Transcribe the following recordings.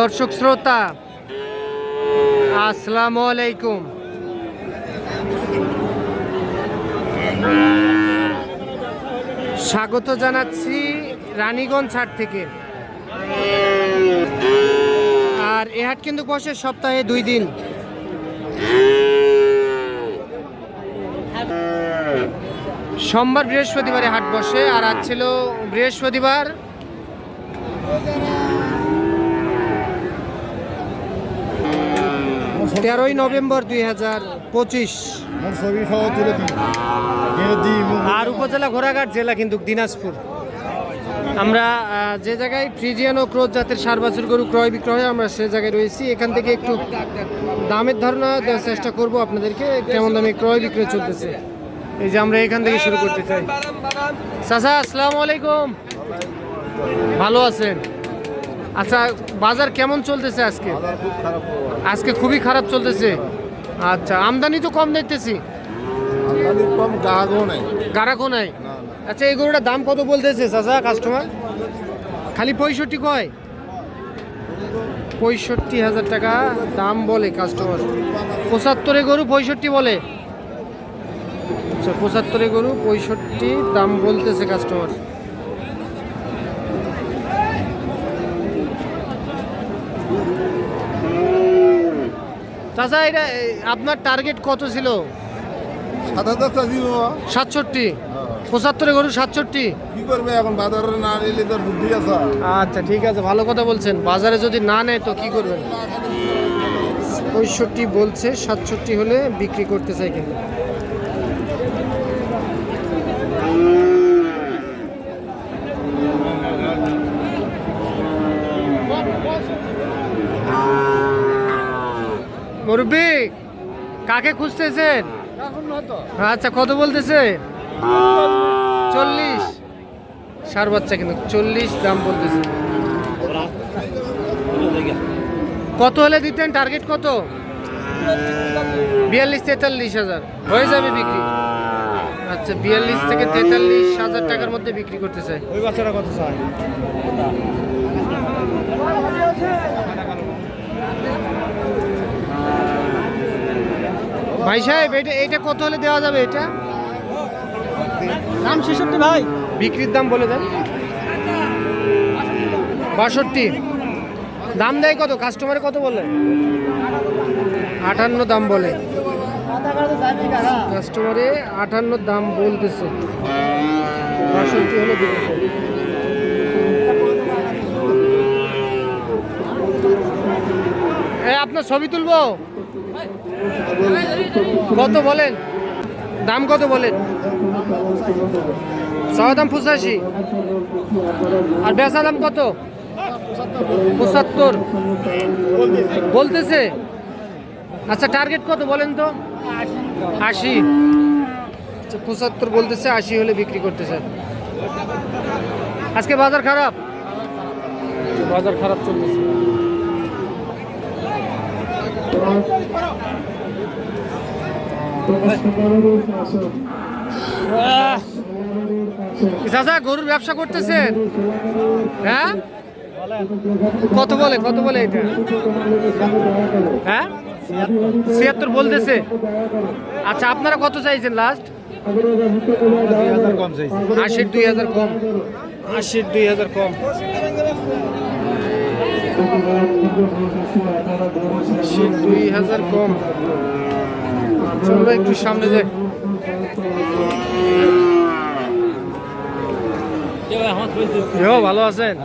দর্শক শ্রোতা, আসসালামু আলাইকুম। স্বাগত জানাচ্ছি রানীগঞ্জ হাট থেকে। আর এ হাট কিন্তু বসে সপ্তাহে দুই দিন। সোমবার বৃহস্পতিবারে হাট বসে, আর আজ ছিল বৃহস্পতিবার। তেরোই নভেম্বর দুই হাজার পঁচিশ। আর উপজেলা ঘোড়াঘাট জেলা কিন্তু দিনাজপুর। আমরা যে জায়গায় ফ্রিজিয়ান ও ক্রোজ জাতের সার বাছুর গরু ক্রয় বিক্রয় হয় আমরা সে জায়গায় রয়েছি। এখান থেকে একটু দামের ধারণা দেওয়ার চেষ্টা করব আপনাদেরকে কেমন দামে ক্রয় বিক্রয় চলতেছে। এই যে আমরা এখান থেকে শুরু করতে চাই। চাচা আসসালামু আলাইকুম। ভালো আছেন? আচ্ছা বাজার কেমন চলতেছে আজকে? আজকে খুবই খারাপ চলতেছে? আচ্ছা আমদানি তো কম দেখতেছি। গ্রাহকও নেই। আচ্ছা এই গরুটার দাম কত বলতেছে চাচা কাস্টমার খালি পঁয়ষট্টি কয়? পঁয়ষট্টি হাজার টাকা দাম বলে কাস্টমার পঁচাত্তরে গরু পঁয়ষট্টি বলে। আচ্ছা পঁচাত্তরে গরু পঁয়ষট্টি দাম বলতেছে কাস্টমার চাচা এটা আপনার টার্গেট কত ছিল? সাত হাজার চাষি সাতষট্টি? পঁচাত্তরে গরু সাতষট্টি? কি করবে এখন? বাজারে না নিলে তো বুদ্ধি আছে। আচ্ছা ঠিক আছে ভালো কথা বলছেন। বাজারে যদি না নেয় তো কি করবেন? পঁয়ষট্টি বলছে সাতষট্টি হলে বিক্রি করতে চাই কিন্তু। মুরব্বী, কাকে খুঁজতেছেন? আচ্ছা কত বলতেছে? চল্লিশ। সার বাচ্চা কিন্তু চল্লিশ দাম বলতেছে। কত হলে দিতেন? টার্গেট কত? বিয়াল্লিশ, তেতাল্লিশ হাজার। হয়ে যাবে বিক্রি। আচ্ছা বিয়াল্লিশ থেকে তেতাল্লিশ হাজার টাকার মধ্যে বিক্রি করতে চাই। ওই বাচ্চাটা কত চাই ভাই সাহেব এটা এটা কত হলে দেওয়া যাবে এটা? দাম ছেষট্টি ভাই। বিক্রির দাম বলে দেন। বাষট্টি। দাম দেয় কত? কাস্টমারে কত বলে? আটান্ন দাম বলে। কাস্টমারে আটান্ন দাম বলতেছে। বাষট্টি হলে দিতেছে। আপনার ছবি তুলবো? কত বলেন? দাম কত বলেন? চাওয়া দাম পঁচাশি। আর বেচা দাম কত? পঁচাত্তর। বলতেছে? আচ্ছা টার্গেট কত বলেন তো? আশি। আচ্ছা, পঁচাত্তর বলতেছে আশি হলে বিক্রি করতেছে আজকে বাজার খারাপ? বাজার খারাপ চলতেছে! চাচা গরুর ব্যবসা করতেছেন হ্যাঁ? কত বলে কত বলে এটা? হ্যাঁ? ছিয়াত্তর বলতেছে। আচ্ছা আপনারা কত চাইছেন লাস্ট আশির দুই হাজার কম। আশির দুই হাজার কম। আশির দুই হাজার কম। চলো একটু সামনে যাই। ভালো আছেন?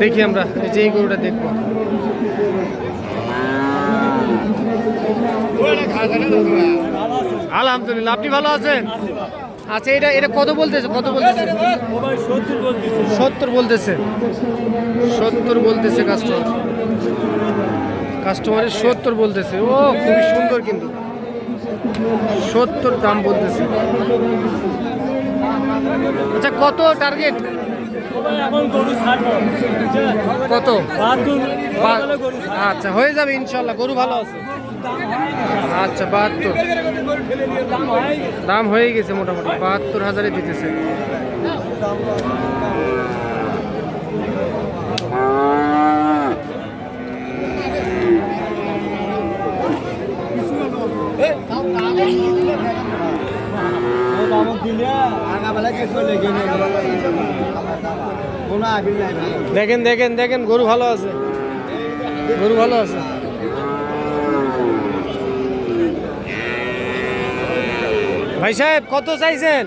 দেখি আমরা, এই যে এই গরুটা দেখব। আলহামদুলিল্লাহ, আপনি ভালো আছেন? আচ্ছা এটা এটা কত বলতেছে? কত বলতেছে? সত্তর বলতেছে। সত্তর বলতেছে কাস্টমার কাস্টমারের সত্তর বলতেছে। ও, খুবই সুন্দর কিন্তু। সত্তর দাম বলতেছে। আচ্ছা কত টার্গেট কত? আচ্ছা হয়ে যাবে ইনশাল্লাহ, গরু ভালো আছে। আচ্ছা বাহাত্তর। দাম হয়ে গেছে মোটামুটি, বাহাত্তর হাজারে দিতেছে। দেখেন দেখেন দেখেন, গরু ভালো আছে। গরু ভালো আছে। ভাই সাহেব কত চাইছেন?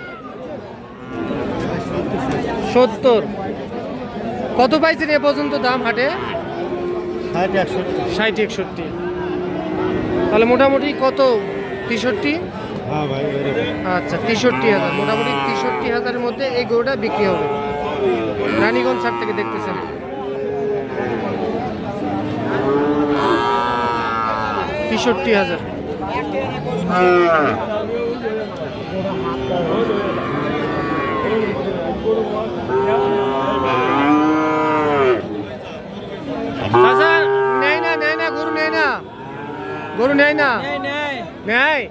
সত্তর। কত পাইছেন এ পর্যন্ত দাম হাটে? ষাট একষট্টি। তাহলে মোটামুটি কত? তেষট্টি? হ্যাঁ আচ্ছা তেষট্টি হাজার। মোটামুটি তেষট্টি হাজারের মধ্যে এই গরুটা বিক্রি হবে। রানীগঞ্জ ছাড় থেকে দেখতেছেন। তেষট্টি হাজার। চাচা নেয় না নেয় না গরু নেয় না। গরু নেয় না? নেয়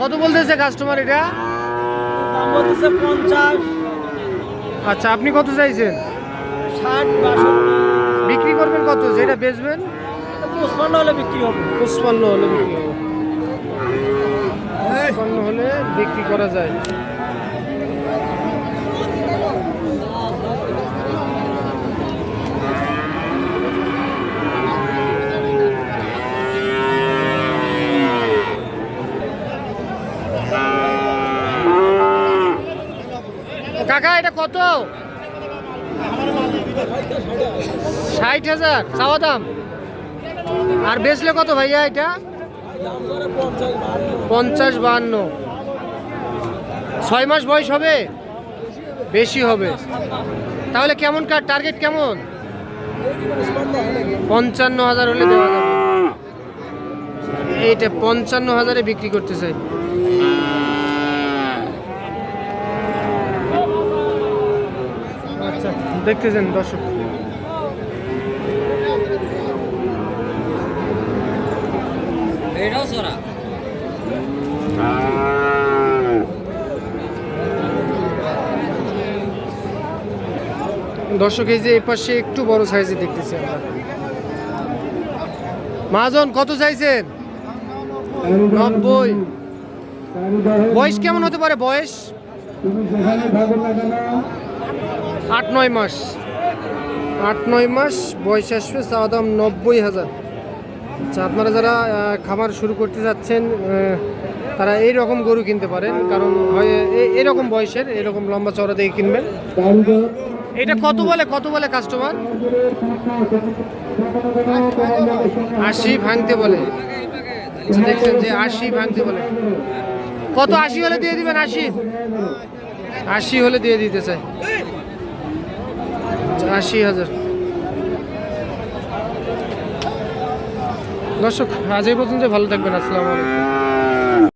কত বলতেছে কাস্টমার এটা? পঞ্চাশ। আচ্ছা আপনি কত চাইছেন? বিক্রি করবেন কত? যেটা বেচবেন? পঁচপান্ন হলে বিক্রি হবে। পঁচপান্ন হলে বিক্রি হবে। পঁচপান্ন হলে বিক্রি করা যায়। কাকা, এটা কত? ষাট হাজার, চাওয়া দাম। আর বেচলে কত ভাইয়া এটা? পঞ্চাশ বাহান্ন ছয় মাস বয়স হবে? বেশি হবে। তাহলে কেমন কার? টার্গেট কেমন? পঞ্চান্ন হাজার হলে দেওয়া যাবে। এইটা পঞ্চান্ন হাজারে বিক্রি করতে চাই আচ্ছা দেখতেছেন দর্শক। এটাও সরা। দর্শক, এই যে এই একটু বড় সাইজে দেখতেছি আমরা। মহাজন, কত চাইছেন? নব্বই। বয়স কেমন হতে পারে? বয়স? আট নয় মাস। আট নয় মাস, বয়স আসবে চাওয়া দাম নব্বই হাজার। আচ্ছা আপনারা যারা খামার শুরু করতে যাচ্ছেন তারা এই রকম গরু কিনতে পারেন কারণ হয় এরকম বয়সের এরকম লম্বা চড়া দিয়ে কিনবেন। এটা কত বলে কত বলে কাস্টমার আশি ভাঙতে বলে। আচ্ছা, দেখছেন যে আশি ভাঙতে বলে। কত আশি হলে দিয়ে দিবেন আশি? আশি হলে দিয়ে দিতে চাই। আচ্ছা, আশি হাজার। দর্শক আজ এই পর্যন্ত ভালো থাকবেন আসসালামু আলাইকুম।